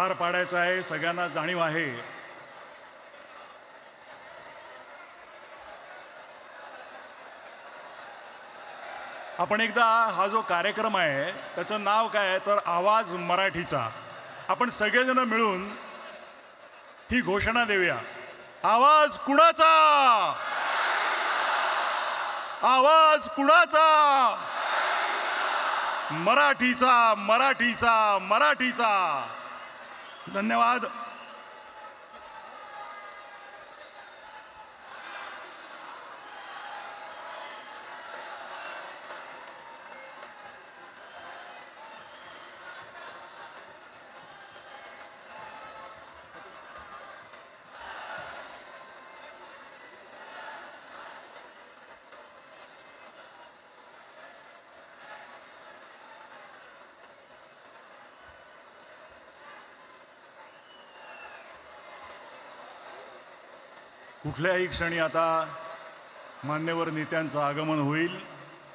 पार पाडायचा आहे सगळ्यांना जाणीव आहे. आपण एकदा हा जो कार्यक्रम आहे त्याचं नाव काय तर आवाज मराठीचा. आपण सगळेजण मिळून ही घोषणा देऊया. आवाज कुणाचा? आवाज कुणाचा? मराठीचा मराठीचा मराठीचा. धन्यवाद. कुठल्याही क्षणी आता मान्यवर नेत्यांचं आगमन होईल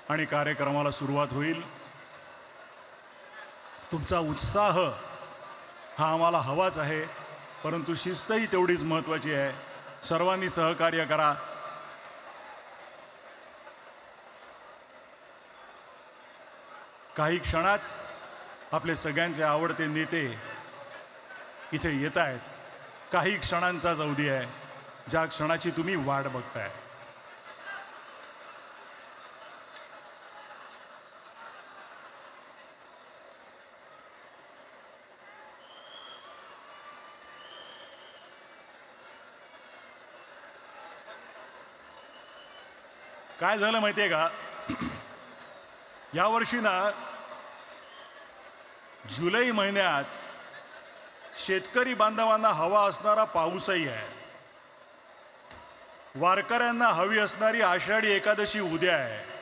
आणि कार्यक्रमाला सुरुवात होईल. तुमचा उत्साह हा आम्हाला हवाच आहे परंतु शिस्तही तेवढीच महत्त्वाची आहे. सर्वांनी सहकार्य करा. काही क्षणात आपले सगळ्यांचे आवडते नेते इथे येत आहेत काही क्षणांचाच अवधी आहे. ज्या क्षणाची तुम्ही वाट बघताय. काय झालं माहितीये का? यावर्षी ना जुलै महिन्यात शेतकरी बांधवांना हवा असणारा पाऊसही आहे. वारकऱ्यांना हवी असणारी आषाढी एकादशी उद्या आहे.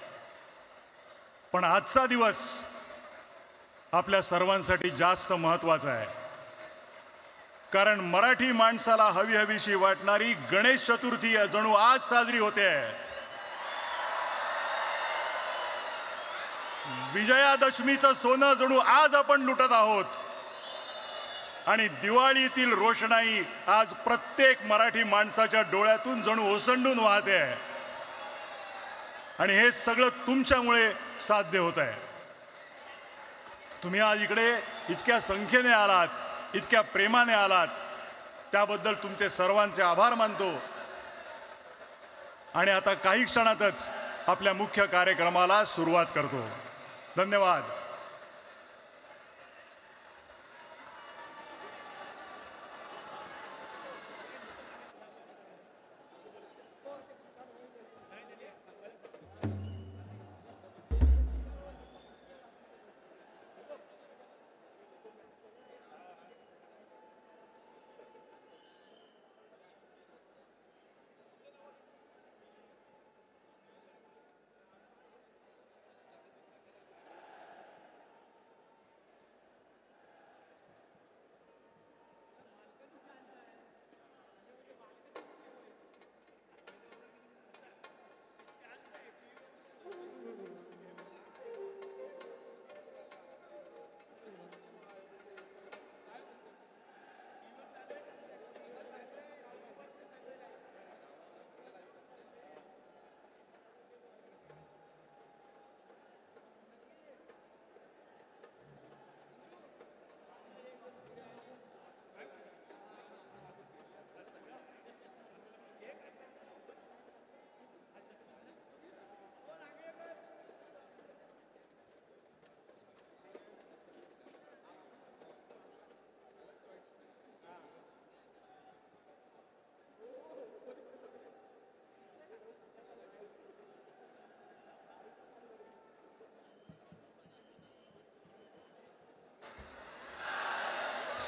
पण आजचा दिवस आपल्या सर्वांसाठी जास्त महत्त्वाचा आहे. कारण मराठी माणसाला हवी हवीशी वाटणारी गणेश चतुर्थी जणू आज साजरी होते. विजयादशमीचं सोनं जणू आज आपण लुटत आहोत. आणि दिवाळीतील रोषणाई आज प्रत्येक मराठी माणसाच्या डोळ्यातून जणू ओसंडून वाहते आहे. आणि हे सगळं तुमच्यामुळे साध्य होत आहे. तुम्ही आज इकडे इतक्या संख्येने आलात इतक्या प्रेमाने आलात. त्याबद्दल तुमचे सर्वांचे आभार मानतो. आणि आता काही क्षणातच आपल्या मुख्य कार्यक्रमाला सुरुवात करतो. धन्यवाद.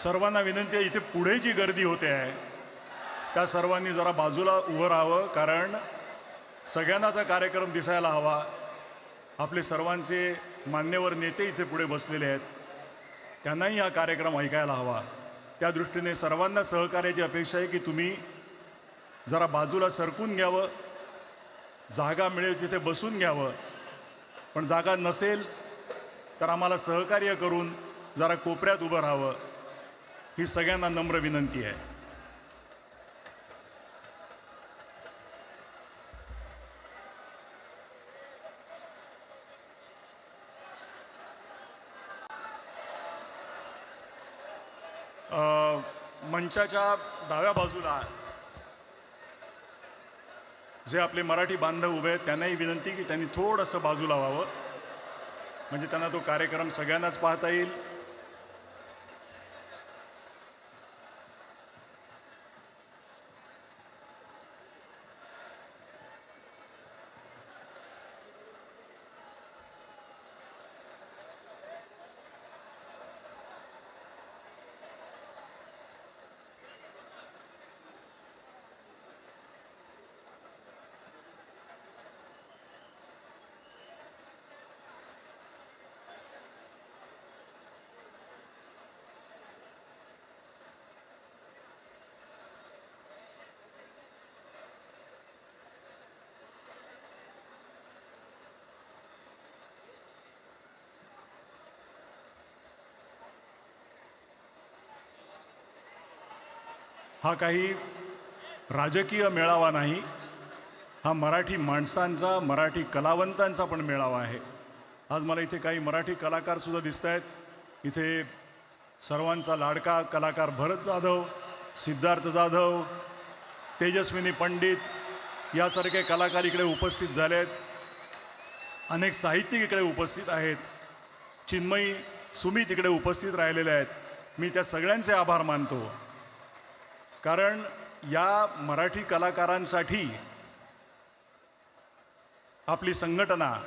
सर्वांना विनंती आहे इथे पुढे जी गर्दी होते आहे त्या सर्वांनी जरा बाजूला उभं राहावं कारण सगळ्यांनाचा कार्यक्रम दिसायला हवा. आपले सर्वांचे मान्यवर नेते इथे पुढे बसलेले आहेत. त्यांनाही हा कार्यक्रम ऐकायला हवा. त्या दृष्टीने सर्वांना सहकार्याची अपेक्षा आहे की तुम्ही जरा बाजूला सरकून घ्यावं जागा मिळेल तिथे बसून घ्यावं. पण जागा नसेल तर आम्हाला सहकार्य करून जरा कोपऱ्यात उभं राहावं. ही सगळ्यांना नम्र विनंती आहे. मंचाच्या डाव्या बाजूला जे आपले मराठी बांधव उभे आहेत त्यांनाही विनंती की त्यांनी थोडंसं बाजूला व्हावं. म्हणजे त्यांना तो कार्यक्रम सगळ्यांनाच पाहता येईल. हा काही राजकीय मेळावा नाही हा मराठी माणसांचा मराठी कलावंतांचा पण मेळावा आहे. आज मला इथे काही मराठी कलाकारसुद्धा दिसत आहेत इथे सर्वांचा लाडका कलाकार भरत जाधव सिद्धार्थ जाधव तेजस्विनी पंडित यासारखे कलाकार इकडे उपस्थित झाले आहेत अनेक साहित्यिक इकडे उपस्थित आहेत. चिन्मयी सुमित इकडे उपस्थित राहिलेले आहेत. मी त्या सगळ्यांचे आभार मानतो. कारण या मराठी कलाकारांसाठी आपली संघटना